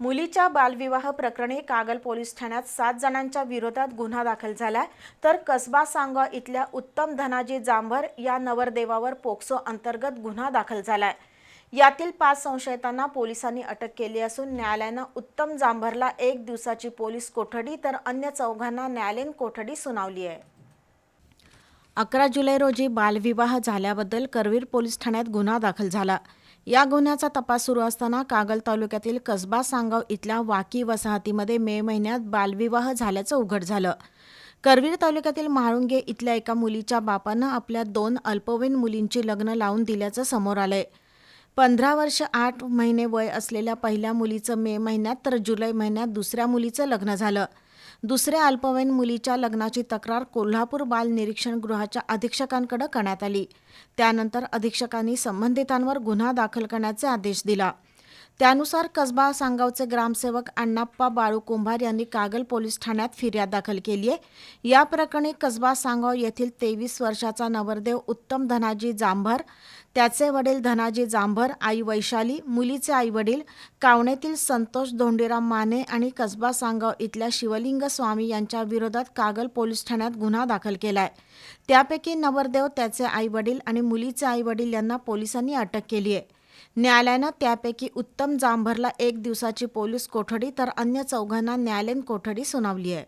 मुलीच्या बालविवाह प्रकरणी कागल पोलीस ठाण्यात सात जणांच्या विरोधात गुन्हा दाखल झालाय. तर कसबा सांगा इथल्या उत्तम धनाजी जांभर या नवरदेवावर पोक्सो अंतर्गत गुन्हा दाखल झालाय. यातील पाच संशयितांना पोलिसांनी अटक केली असून न्यायालयानं उत्तम जांभरला एक दिवसाची पोलीस कोठडी तर अन्य चौघांना न्यायालयीन कोठडी सुनावली आहे. अकरा जुलै रोजी बालविवाह झाल्याबद्दल करवीर पोलीस ठाण्यात गुन्हा दाखल झाला. या गुन्ह्याचा तपास सुरू असताना कागल तालुक्यातील कसबा सांगाव इथल्या वाकी वसाहतीमध्ये मे महिन्यात बालविवाह झाल्याचं उघड झालं. करवीर तालुक्यातील म्हाळुंगे इथल्या एका मुलीच्या बापानं आपल्या दोन अल्पवयीन मुलींची लग्न लावून दिल्याचं समोर आलंय. पंधरा वर्ष आठ महिने वय असलेल्या पहिल्या मुलीचं मे महिन्यात तर जुलै महिन्यात दुसऱ्या मुलीचं लग्न झालं. दुसऱ्या अल्पवयीन मुलीच्या लग्नाची तक्रार कोल्हापूर बाल निरीक्षण गृहाच्या अधीक्षकांकडे करण्यात आली. त्यानंतर अधीक्षकांनी संबंधितांवर गुन्हा दाखल करण्याचे आदेश दिला. त्यानुसार कसबा सांगावचे ग्रामसेवक अण्णाप्पा बाळू कुंभार यांनी कागल पोलीस ठाण्यात फिर्याद दाखल केली आहे. या प्रकरणी कसबा सांगाव येथील तेवीस वर्षाचा नवरदेव उत्तम धनाजी जांभर त्याचे वडील धनाजी जांभर आई वैशाली मुलीचे आई वडील कावणेतील संतोष धोंडीराम माने आणि कसबा सांगाव इथल्या शिवलिंग स्वामी यांच्या विरोधात कागल पोलीस ठाण्यात गुन्हा दाखल केला आहे त्यापैकी नवरदेव त्याचे आई वडील आणि मुलीचे आई वडील यांना पोलिसांनी अटक केली आहे. न्यायालयानं त्यापैकी उत्तम जांभरला एक दिवसाची पोलीस कोठडी तर अन्य चौघांना न्यायालयीन कोठडी सुनावली आहे.